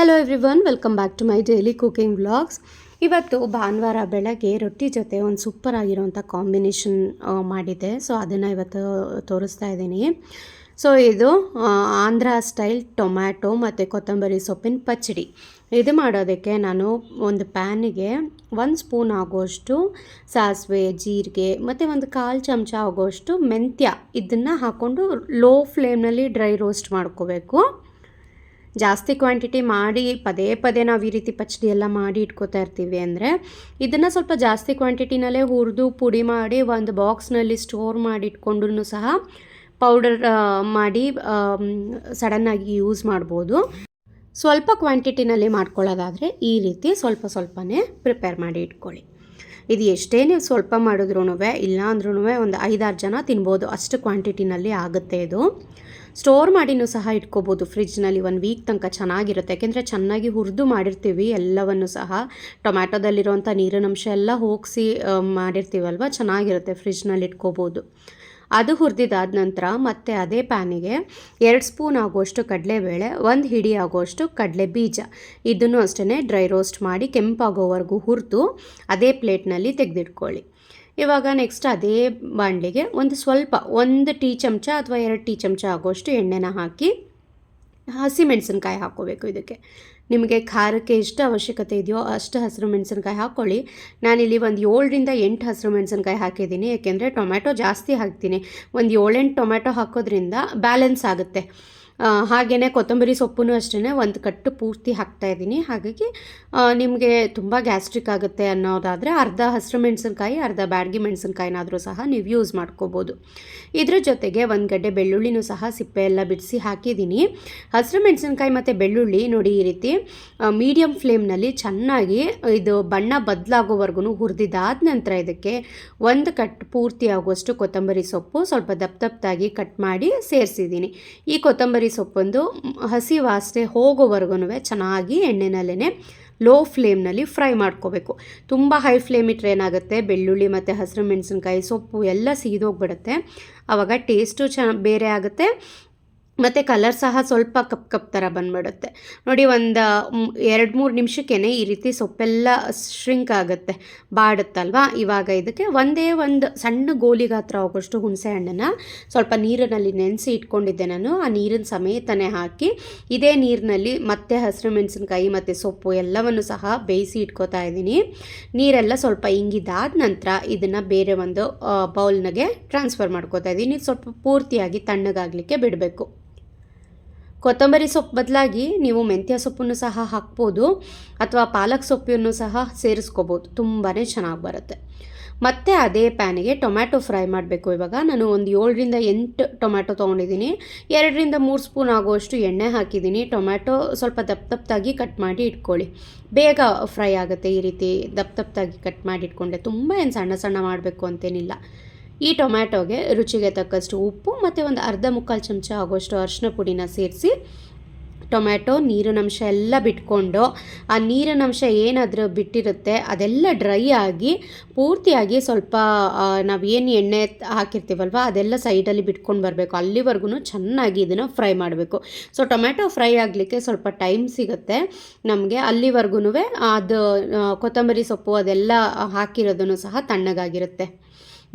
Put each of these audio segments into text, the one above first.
Hello everyone welcome back to my daily cooking vlogs ಇವತ್ತು ಭಾನುವಾರ ಬೆಳಗ್ಗೆ ರೊಟ್ಟಿ ಜೊತೆ ಒಂದು ಸೂಪರ್ ಆಗಿರೋಂಥ ಕಾಂಬಿನೇಷನ್ ಮಾಡಿದ್ದೆ. ಸೊ ಅದನ್ನು ಇವತ್ತು ತೋರಿಸ್ತಾ ಇದ್ದೀನಿ. ಸೊ ಇದು ಆಂಧ್ರ ಸ್ಟೈಲ್ ಟೊಮ್ಯಾಟೊ ಮತ್ತು ಕೊತ್ತಂಬರಿ ಸೊಪ್ಪಿನ ಪಚ್ಚಡಿ ಇದು ಮಾಡೋದಕ್ಕೆ ನಾನು ಒಂದು ಪ್ಯಾನಿಗೆ ಒಂದು ಸ್ಪೂನ್ ಆಗೋಷ್ಟು ಸಾಸಿವೆ, ಜೀರಿಗೆ ಮತ್ತು ಒಂದು ಕಾಲು ಚಮಚ ಆಗೋಷ್ಟು ಮೆಂತ್ಯ. ಇದನ್ನು ಹಾಕ್ಕೊಂಡು ಲೋ ಫ್ಲೇಮ್ನಲ್ಲಿ ಡ್ರೈ ರೋಸ್ಟ್ ಮಾಡ್ಕೋಬೇಕು. ಜಾಸ್ತಿ ಕ್ವಾಂಟಿಟಿ ಮಾಡಿ ಪದೇ ಪದೇ ನಾವು ಈ ರೀತಿ ಪಚ್ಚಡಿ ಎಲ್ಲ ಮಾಡಿ ಇಟ್ಕೋತಾ ಇರ್ತೀವಿ ಅಂದರೆ ಇದನ್ನು ಸ್ವಲ್ಪ ಜಾಸ್ತಿ ಕ್ವಾಂಟಿಟಿನಲ್ಲೇ ಹುರಿದು ಪುಡಿ ಮಾಡಿ ಒಂದು ಬಾಕ್ಸ್ನಲ್ಲಿ ಸ್ಟೋರ್ ಮಾಡಿ ಇಟ್ಕೊಂಡು ಸಹ ಪೌಡರ್ ಮಾಡಿ ಸಡನ್ನಾಗಿ ಯೂಸ್ ಮಾಡ್ಬೋದು. ಸ್ವಲ್ಪ ಕ್ವಾಂಟಿಟಿನಲ್ಲಿ ಮಾಡ್ಕೊಳ್ಳೋದಾದರೆ ಈ ರೀತಿ ಸ್ವಲ್ಪ ಸ್ವಲ್ಪನೇ ಪ್ರಿಪೇರ್ ಮಾಡಿ ಇಟ್ಕೊಳ್ಳಿ. ಇದು ಎಷ್ಟೇ ನೀವು ಸ್ವಲ್ಪ ಮಾಡಿದ್ರೂ ಇಲ್ಲ ಅಂದ್ರೂ ಒಂದು ಐದಾರು ಜನ ತಿನ್ಬೋದು. ಅಷ್ಟು ಕ್ವಾಂಟಿಟಿನಲ್ಲಿ ಆಗುತ್ತೆ ಇದು. ಸ್ಟೋರ್ ಮಾಡಿನೂ ಸಹ ಇಟ್ಕೋಬೋದು. ಫ್ರಿಜ್ನಲ್ಲಿ ಒಂದು ವೀಕ್ ತನಕ ಚೆನ್ನಾಗಿರುತ್ತೆ. ಯಾಕೆಂದರೆ ಚೆನ್ನಾಗಿ ಹುರಿದು ಮಾಡಿರ್ತೀವಿ, ಎಲ್ಲವನ್ನು ಸಹ. ಟೊಮ್ಯಾಟೊದಲ್ಲಿರುವಂಥ ನೀರಿನಂಶ ಎಲ್ಲ ಹೋಗಿಸಿ ಮಾಡಿರ್ತೀವಲ್ವ? ಚೆನ್ನಾಗಿರುತ್ತೆ. ಫ್ರಿಜ್ನಲ್ಲಿ ಇಟ್ಕೋಬೋದು. ಅದು ಹುರಿದಿದ್ದಾದ ನಂತರ ಮತ್ತೆ ಅದೇ ಪ್ಯಾನಿಗೆ ಎರಡು ಸ್ಪೂನ್ ಆಗುವಷ್ಟು ಕಡಲೆಬೇಳೆ, ಒಂದು ಹಿಡಿ ಆಗುವಷ್ಟು ಕಡಲೆ ಬೀಜ. ಇದನ್ನು ಅಷ್ಟೇ ಡ್ರೈ ರೋಸ್ಟ್ ಮಾಡಿ ಕೆಂಪಾಗೋವರೆಗೂ ಹುರಿದು ಅದೇ ಪ್ಲೇಟ್ನಲ್ಲಿ ತೆಗೆದಿಟ್ಕೊಳ್ಳಿ. ಇವಾಗ ನೆಕ್ಸ್ಟ್ ಅದೇ ಬಾಣಲಿಗೆ ಒಂದು ಸ್ವಲ್ಪ, ಒಂದು ಟೀ ಚಮಚ ಅಥವಾ ಎರಡು ಟೀ ಚಮಚ ಆಗುವಷ್ಟು ಎಣ್ಣೆನ ಹಾಕಿ ಹಸಿಮೆಣಸಿನ್ಕಾಯಿ ಹಾಕೋಬೇಕು ಇದಕ್ಕೆ. ನಿಮಗೆ ಖಾರಕ್ಕೆ ಎಷ್ಟು ಅವಶ್ಯಕತೆ ಇದೆಯೋ ಅಷ್ಟು ಹಸಿರು ಮೆಣಸಿನ್ಕಾಯಿ ಹಾಕ್ಕೊಳ್ಳಿ. ನಾನಿಲ್ಲಿ ಒಂದು ಏಳರಿಂದ ಎಂಟು ಹಸಿರು ಮೆಣಸಿನ್ಕಾಯಿ ಹಾಕಿದ್ದೀನಿ. ಏಕೆಂದರೆ ಟೊಮ್ಯಾಟೊ ಜಾಸ್ತಿ ಹಾಕ್ತೀನಿ. ಒಂದು ಏಳೆಂಟು ಟೊಮ್ಯಾಟೊ ಹಾಕೋದ್ರಿಂದ ಬ್ಯಾಲೆನ್ಸ್ ಆಗುತ್ತೆ. ಹಾಗೆಯೇ ಕೊತ್ತಂಬರಿ ಸೊಪ್ಪು ಅಷ್ಟೇ ಒಂದು ಕಟ್ಟು ಪೂರ್ತಿ ಹಾಕ್ತಾ ಇದ್ದೀನಿ. ಹಾಗಾಗಿ ನಿಮಗೆ ತುಂಬ ಗ್ಯಾಸ್ಟ್ರಿಕ್ ಆಗುತ್ತೆ ಅನ್ನೋದಾದರೆ ಅರ್ಧ ಹಸಿರು ಮೆಣಸಿನ್ಕಾಯಿ, ಅರ್ಧ ಬ್ಯಾಡಗಿ ಮೆಣಸಿನ್ಕಾಯಿನಾದರೂ ಸಹ ನೀವು ಯೂಸ್ ಮಾಡ್ಕೋಬೋದು. ಇದ್ರ ಜೊತೆಗೆ ಒಂದು ಗಡ್ಡೆ ಬೆಳ್ಳುಳ್ಳಿನೂ ಸಹ ಸಿಪ್ಪೆ ಎಲ್ಲ ಬಿಡಿಸಿ ಹಾಕಿದ್ದೀನಿ. ಹಸಿರು ಮೆಣಸಿನ್ಕಾಯಿ ಮತ್ತು ಬೆಳ್ಳುಳ್ಳಿ ನೋಡಿ ಈ ರೀತಿ ಮೀಡಿಯಮ್ ಫ್ಲೇಮ್ನಲ್ಲಿ ಚೆನ್ನಾಗಿ ಇದು ಬಣ್ಣ ಬದಲಾಗೋವರೆಗೂ ಹುರಿದಿದ್ದಾದ ನಂತರ ಇದಕ್ಕೆ ಒಂದು ಕಟ್ ಪೂರ್ತಿ ಆಗುವಷ್ಟು ಕೊತ್ತಂಬರಿ ಸೊಪ್ಪು ಸ್ವಲ್ಪ ದಪ್ಪ ದಪ್ಪದಾಗಿ ಕಟ್ ಮಾಡಿ ಸೇರಿಸಿದ್ದೀನಿ. ಈ ಕೊತ್ತಂಬರಿ ಸೊಪ್ಪೊಂದು ಹಸಿ ವಾಸನೆ ಹೋಗೋವರೆಗೂ ಚೆನ್ನಾಗಿ ಎಣ್ಣೆನಲ್ಲೇ ಲೋ ಫ್ಲೇಮ್ನಲ್ಲಿ ಫ್ರೈ ಮಾಡ್ಕೋಬೇಕು. ತುಂಬ ಹೈ ಫ್ಲೇಮ್ ಇಟ್ಟರೆ ಏನಾಗುತ್ತೆ? ಬೆಳ್ಳುಳ್ಳಿ ಮತ್ತು ಹಸಿರು ಮೆಣಸಿನ್ಕಾಯಿ ಸೊಪ್ಪು ಎಲ್ಲ ಸೀದೋಗ್ಬಿಡುತ್ತೆ ಆವಾಗ ಟೇಸ್ಟು ಚ ಬೇರೆ ಆಗುತ್ತೆ. ಮತ್ತು ಕಲರ್ ಸಹ ಸ್ವಲ್ಪ ಕಪ್ ಕಪ್ ಥರ ಬಂದ್ಬಿಡುತ್ತೆ. ನೋಡಿ ಒಂದು ಎರಡು, ಮೂರು ನಿಮಿಷಕ್ಕೇ ಈ ರೀತಿ ಸೊಪ್ಪೆಲ್ಲ ಶ್ರಿಂಕ್ ಆಗುತ್ತೆ. ಬಾಡುತ್ತಲ್ವಾ? ಇವಾಗ ಇದಕ್ಕೆ ಒಂದೇ ಒಂದು ಸಣ್ಣ ಗೋಲಿ ಗಾತ್ರ ಆಗೋಷ್ಟು ಹುಣಸೆ ಹಣ್ಣನ್ನು ಸ್ವಲ್ಪ ನೀರಿನಲ್ಲಿ ನೆನೆಸಿ ಇಟ್ಕೊಂಡಿದ್ದೆ ನಾನು. ಆ ನೀರಿನ ಸಮೇತನೇ ಹಾಕಿ, ಇದೇ ನೀರಿನಲ್ಲಿ ಮತ್ತೆ ಹಸಿರು ಮೆಣಸಿನ್ಕಾಯಿ ಮತ್ತು ಸೊಪ್ಪು ಎಲ್ಲವನ್ನು ಸಹ ಬೇಯಿಸಿ ಇಟ್ಕೋತಾ ಇದ್ದೀನಿ. ನೀರೆಲ್ಲ ಸ್ವಲ್ಪ ಇಂಗಿದಾದ ನಂತರ ಇದನ್ನು ಬೇರೆ ಒಂದು ಬೌಲ್ನಾಗೆ ಟ್ರಾನ್ಸ್ಫರ್ ಮಾಡ್ಕೋತಾ ಇದ್ದೀನಿ. ಸ್ವಲ್ಪ ಪೂರ್ತಿಯಾಗಿ ತಣ್ಣಗಾಗಲಿಕ್ಕೆ ಬಿಡಬೇಕು. ಕೊತ್ತಂಬರಿ ಸೊಪ್ಪು ಬದಲಾಗಿ ನೀವು ಮೆಂತ್ಯ ಸೊಪ್ಪನ್ನು ಸಹ ಹಾಕ್ಬೋದು ಅಥವಾ ಪಾಲಕ್ ಸೊಪ್ಪನ್ನು ಸಹ ಸೇರಿಸ್ಕೋಬೋದು. ತುಂಬಾ ಚೆನ್ನಾಗಿ ಬರುತ್ತೆ. ಮತ್ತು ಅದೇ ಪ್ಯಾನಿಗೆ ಟೊಮ್ಯಾಟೊ ಫ್ರೈ ಮಾಡಬೇಕು. ಇವಾಗ ನಾನು ಒಂದು ಏಳರಿಂದ ಎಂಟು ಟೊಮ್ಯಾಟೊ ತೊಗೊಂಡಿದ್ದೀನಿ. ಎರಡರಿಂದ ಮೂರು ಸ್ಪೂನ್ ಆಗುವಷ್ಟು ಎಣ್ಣೆ ಹಾಕಿದ್ದೀನಿ. ಟೊಮ್ಯಾಟೊ ಸ್ವಲ್ಪ ದಪ್ಪ ದಪ್ಪದಾಗಿ ಕಟ್ ಮಾಡಿ ಇಟ್ಕೊಳ್ಳಿ. ಬೇಗ ಫ್ರೈ ಆಗುತ್ತೆ ಈ ರೀತಿ ದಪ್ಪ ದಪ್ಪದಾಗಿ ಕಟ್ ಮಾಡಿ ಇಟ್ಕೊಂಡೆ ತುಂಬ ಏನು ಸಣ್ಣ ಸಣ್ಣ ಮಾಡಬೇಕು ಅಂತೇನಿಲ್ಲ. ಈ ಟೊಮ್ಯಾಟೊಗೆ ರುಚಿಗೆ ತಕ್ಕಷ್ಟು ಉಪ್ಪು ಮತ್ತು ಒಂದು ಅರ್ಧ ಮುಕ್ಕಾಲು ಚಮಚ ಆಗೋಷ್ಟು ಅರಿಶಿನ ಪುಡಿನ ಸೇರಿಸಿ ಟೊಮ್ಯಾಟೊ, ನೀರಿನಂಶ ಎಲ್ಲ ಬಿಟ್ಕೊಂಡು ಆ ನೀರಿನಂಶ ಏನಾದರೂ ಬಿಟ್ಟಿರುತ್ತೆ, ಅದೆಲ್ಲ ಡ್ರೈ ಆಗಿ ಪೂರ್ತಿಯಾಗಿ ಸ್ವಲ್ಪ ನಾವು ಏನು ಎಣ್ಣೆ ಹಾಕಿರ್ತೀವಲ್ವ, ಅದೆಲ್ಲ ಸೈಡಲ್ಲಿ ಬಿಟ್ಕೊಂಡು ಬರಬೇಕು. ಅಲ್ಲಿವರೆಗೂ ಚೆನ್ನಾಗಿ ಇದನ್ನು ಫ್ರೈ ಮಾಡಬೇಕು. ಸೊ ಟೊಮ್ಯಾಟೊ ಫ್ರೈ ಆಗಲಿಕ್ಕೆ ಸ್ವಲ್ಪ ಟೈಮ್ ಸಿಗುತ್ತೆ. ನಮಗೆ ಅಲ್ಲಿವರೆಗೂ ಅದು ಕೊತ್ತಂಬರಿ ಸೊಪ್ಪು ಅದೆಲ್ಲ ಹಾಕಿರೋದನ್ನು ಸಹ ತಣ್ಣಗಾಗಿರುತ್ತೆ.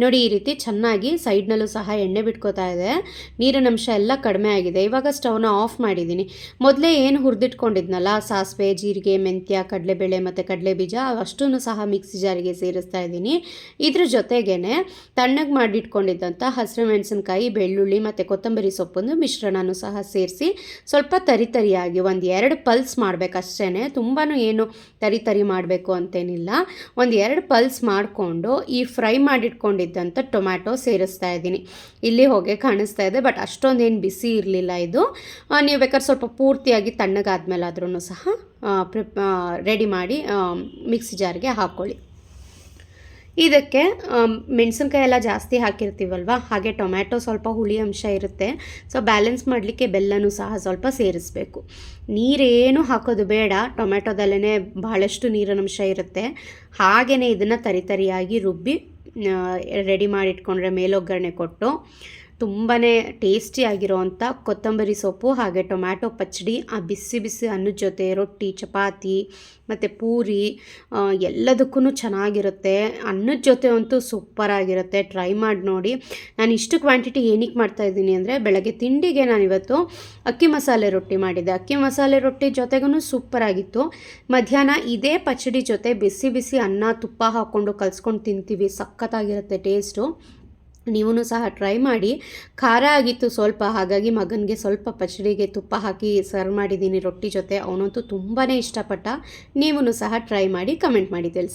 ನೋಡಿ, ಈ ರೀತಿ ಚೆನ್ನಾಗಿ ಸೈಡ್ನಲ್ಲೂ ಸಹ ಎಣ್ಣೆ ಬಿಟ್ಕೋತಾ ಇದೆ. ನೀರಿನ ಅಂಶ ಎಲ್ಲ ಕಡಿಮೆ ಆಗಿದೆ. ಇವಾಗ ಸ್ಟವ್ನ ಆಫ್ ಮಾಡಿದ್ದೀನಿ. ಮೊದಲೇ ಏನು ಹುರಿದಿಟ್ಕೊಂಡಿದ್ನಲ್ಲ, ಸಾಸಿವೆ, ಜೀರಿಗೆ, ಮೆಂತ್ಯ, ಕಡಲೆಬೇಳೆ ಮತ್ತು ಕಡಲೆ ಬೀಜ ಅಷ್ಟೂ ಸಹ ಮಿಕ್ಸಿ ಜಾರಿಗೆ ಸೇರಿಸ್ತಾ ಇದ್ದೀನಿ. ಇದ್ರ ಜೊತೆಗೇ ತಣ್ಣಗೆ ಮಾಡಿಟ್ಕೊಂಡಿದ್ದಂಥ ಹಸಿರು ಮೆಣಸಿನ್ಕಾಯಿ ಬೆಳ್ಳುಳ್ಳಿ ಮತ್ತು ಕೊತ್ತಂಬರಿ ಸೊಪ್ಪೊಂದು ಮಿಶ್ರಣನೂ ಸಹ ಸೇರಿಸಿ ಸ್ವಲ್ಪ ತರಿ ತರಿಯಾಗಿ ಒಂದು ಎರಡು ಪಲ್ಸ್ ಮಾಡಬೇಕಷ್ಟೇ ತುಂಬಾ ಏನು ತರಿ ತರಿ ಮಾಡಬೇಕು ಅಂತೇನಿಲ್ಲ. ಒಂದು ಎರಡು ಪಲ್ಸ್ ಮಾಡಿಕೊಂಡು ಈ ಫ್ರೈ ಮಾಡಿಟ್ಕೊಂಡಿದ್ದಂಥ ಟೊಮ್ಯಾಟೊ ಸೇರಿಸ್ತಾ ಇದ್ದೀನಿ. ಇಲ್ಲಿ ಹೋಗಿ ಕಾಣಿಸ್ತಾ ಇದೆ, ಬಟ್ ಅಷ್ಟೊಂದೇನು ಬಿಸಿ ಇರಲಿಲ್ಲ ಇದು. ನೀವು ಬೇಕಾದ್ರೆ ಸ್ವಲ್ಪ ಪೂರ್ತಿಯಾಗಿ ತಣ್ಣಗಾದ್ಮೇಲೆ ಆದ್ರೂ ಸಹ ಪ್ರಿಪ್ ರೆಡಿ ಮಾಡಿ ಮಿಕ್ಸಿ ಜಾರ್ಗೆ ಹಾಕ್ಕೊಳ್ಳಿ ಇದಕ್ಕೆ ಮೆಣಸಿನ್ಕಾಯಿ ಎಲ್ಲ ಜಾಸ್ತಿ ಹಾಕಿರ್ತೀವಲ್ವ, ಹಾಗೆ ಟೊಮ್ಯಾಟೊ ಸ್ವಲ್ಪ ಹುಳಿ ಅಂಶ ಇರುತ್ತೆ. ಸೊ ಬ್ಯಾಲೆನ್ಸ್ ಮಾಡಲಿಕ್ಕೆ ಬೆಲ್ಲನೂ ಸಹ ಸ್ವಲ್ಪ ಸೇರಿಸಬೇಕು. ನೀರೇನು ಹಾಕೋದು ಬೇಡ ಟೊಮ್ಯಾಟೊದಲ್ಲೇ ಭಾಳಷ್ಟು ನೀರಿನ ಅಂಶ ಇರುತ್ತೆ. ಹಾಗೆಯೇ ಇದನ್ನು ತರಿತರಿಯಾಗಿ ರುಬ್ಬಿ ರೆಡಿ ಮಾಡಿ ಇಟ್ಕೊಂಡ್ರೆ ಮೇಲೊಗ್ಗರಣೆ ಕೊಟ್ಟು ತುಂಬಾ ಟೇಸ್ಟಿಯಾಗಿರೋವಂಥ ಕೊತ್ತಂಬರಿ ಸೊಪ್ಪು ಹಾಗೆ ಟೊಮ್ಯಾಟೊ ಪಚ್ಚಡಿ ಆ ಬಿಸಿ ಬಿಸಿ ಅನ್ನದ ಜೊತೆ ರೊಟ್ಟಿ, ಚಪಾತಿ ಮತ್ತು ಪೂರಿ ಎಲ್ಲದಕ್ಕೂ ಚೆನ್ನಾಗಿರುತ್ತೆ. ಅನ್ನದ ಜೊತೆ ಅಂತೂ ಸೂಪರಾಗಿರುತ್ತೆ ಟ್ರೈ ಮಾಡಿ ನೋಡಿ. ನಾನು ಇಷ್ಟು ಕ್ವಾಂಟಿಟಿ ಏನಕ್ಕೆ ಮಾಡ್ತಾ ಇದ್ದೀನಿ ಅಂದರೆ ಬೆಳಗ್ಗೆ ತಿಂಡಿಗೆ ನಾನಿವತ್ತು ಅಕ್ಕಿ ಮಸಾಲೆ ರೊಟ್ಟಿ ಮಾಡಿದ್ದೆ. ಅಕ್ಕಿ ಮಸಾಲೆ ರೊಟ್ಟಿ ಜೊತೆಗೂ ಸೂಪರಾಗಿತ್ತು ಮಧ್ಯಾಹ್ನ ಇದೇ ಪಚ್ಚಡಿ ಜೊತೆ ಬಿಸಿ ಬಿಸಿ ಅನ್ನ ತುಪ್ಪ ಹಾಕ್ಕೊಂಡು ಕಲ್ಸ್ಕೊಂಡು ತಿಂತೀವಿ. ಸಖತ್ತಾಗಿರುತ್ತೆ ಟೇಸ್ಟು. ನೀವೂ ಸಹ ಟ್ರೈ ಮಾಡಿ. ಖಾರ ಆಗಿತ್ತು ಸ್ವಲ್ಪ, ಹಾಗಾಗಿ ಮಗನಿಗೆ ಸ್ವಲ್ಪ ಪಚಡಿಗೆ ತುಪ್ಪ ಹಾಕಿ ಸರ್ವ್ ಮಾಡಿದ್ದೀನಿ ರೊಟ್ಟಿ ಜೊತೆ. ಅವನಂತೂ ತುಂಬಾ ಇಷ್ಟಪಟ್ಟ. ನೀವೂ ಸಹ ಟ್ರೈ ಮಾಡಿ ಕಮೆಂಟ್ ಮಾಡಿ, ತಿಳಿಸಿ.